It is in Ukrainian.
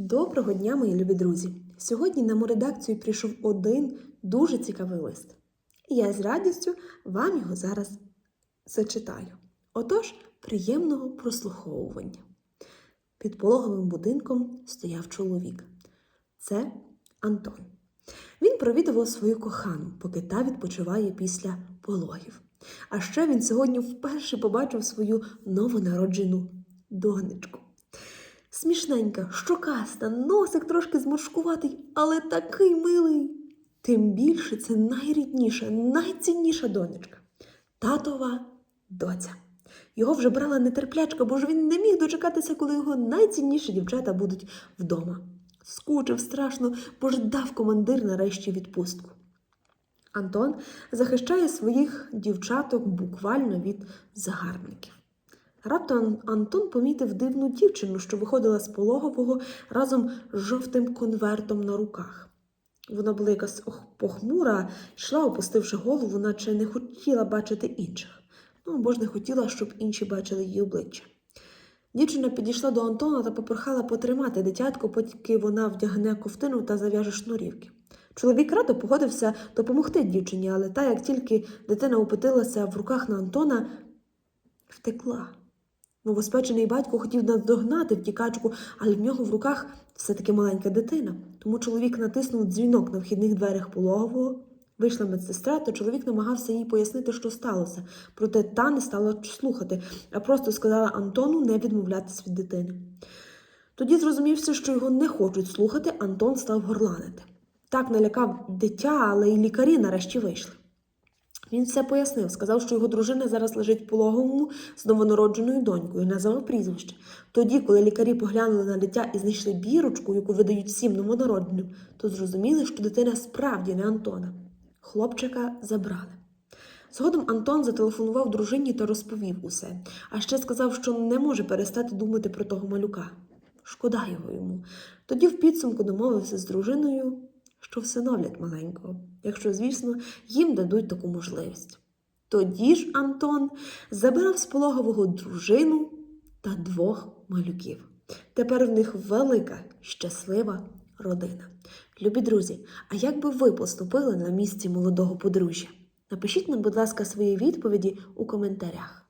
Доброго дня, мої любі друзі! Сьогодні на редакцію прийшов один дуже цікавий лист. І я з радістю вам його зараз зачитаю. Отож, приємного прослуховування. Під пологовим будинком стояв чоловік. Це Антон. Він провідував свою кохану, поки та відпочиває після пологів. А ще він сьогодні вперше побачив свою новонароджену донечку. Смішненька, щокаста, носик трошки зморшкуватий, але такий милий. Тим більше це найрідніша, найцінніша донечка. Татова доця. Його вже брала нетерплячка, бо ж він не міг дочекатися, коли його найцінніші дівчата будуть вдома. Скучив страшно, бо ж дав командир нарешті відпустку. Антон захищає своїх дівчаток буквально від загарбників. Раптом Антон помітив дивну дівчину, що виходила з пологового разом з жовтим конвертом на руках. Вона була якась ох- похмура, йшла, опустивши голову, наче не хотіла бачити інших. Ну або ж не хотіла, щоб інші бачили її обличчя. Дівчина підійшла до Антона та попрохала потримати дитятко, поки вона вдягне ковтину та зав'яже шнурівки. Чоловік радо погодився допомогти дівчині, але та, як тільки дитина опитилася в руках на Антона, втекла. Новоспечений батько хотів наздогнати втікачку, але в нього в руках все-таки маленька дитина. Тому чоловік натиснув дзвінок на вхідних дверях пологового. Вийшла медсестра, то чоловік намагався їй пояснити, що сталося. Проте та не стала слухати, а просто сказала Антону не відмовлятись від дитини. Тоді зрозумівся, що його не хочуть слухати, Антон став горланити. Так налякав дитя, але й лікарі нарешті вийшли. Він все пояснив, сказав, що його дружина зараз лежить в пологовому з новонародженою донькою, назвав прізвище. Тоді, коли лікарі поглянули на дитя і знайшли бірочку, яку видають всім новонародженим, то зрозуміли, що дитина справді не Антона. Хлопчика забрали. Згодом Антон зателефонував дружині та розповів усе, а ще сказав, що не може перестати думати про того малюка. Шкода його йому. Тоді в підсумку домовився з дружиною, що всиновлять маленького, якщо, звісно, їм дадуть таку можливість. Тоді ж Антон забирав з пологового дружину та двох малюків. Тепер в них велика, щаслива родина. Любі друзі, а як би ви поступили на місці молодого подружжя? Напишіть нам, будь ласка, свої відповіді у коментарях.